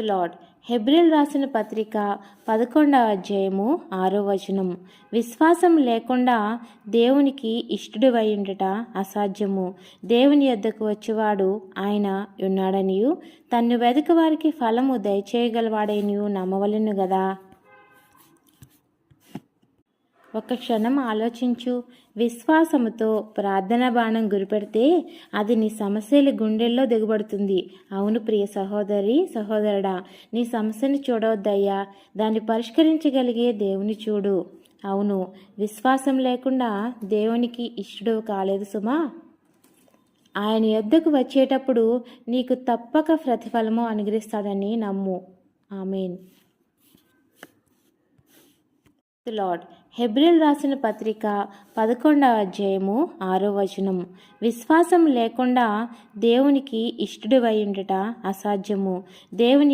Lord. హెబ్రిల్ రాసిన పత్రిక పదకొండవ అధ్యాయము ఆరో వచనం. విశ్వాసం లేకుండా దేవునికి ఇష్టడువై ఉండట అసాధ్యము. దేవుని యొద్దకు వచ్చేవాడు ఆయన ఉన్నాడనియు. తన్ను వెదక వారికి ఫలము దయచేయగలవాడనియు నమ్మవలను గదా? ఒక క్షణం ఆలోచించు. విశ్వాసముతో ప్రార్థన బాణం గురిపెడితే అది నీ సమస్యల గుండెల్లో దిగబడుతుంది. అవును ప్రియ సహోదరి సహోదరుడా నీ సమస్యను చూడవద్దయ్యా. దాన్ని పరిష్కరించగలిగే దేవుని చూడు. అవును విశ్వాసం లేకుండా దేవునికి ఇష్టడు కాలేదు సుమా. ఆయన యొద్దకు వచ్చేటప్పుడు నీకు తప్పక ప్రతిఫలము అనుగ్రహిస్తాడని నమ్ము. ఆమెన్. లార్డ్ హెబ్రిల్ రాసిన పత్రిక పదకొండవ అధ్యాయము ఆరో వచనం. విశ్వాసం లేకుండా దేవునికి ఇష్టడువై ఉండట అసాధ్యము. దేవుని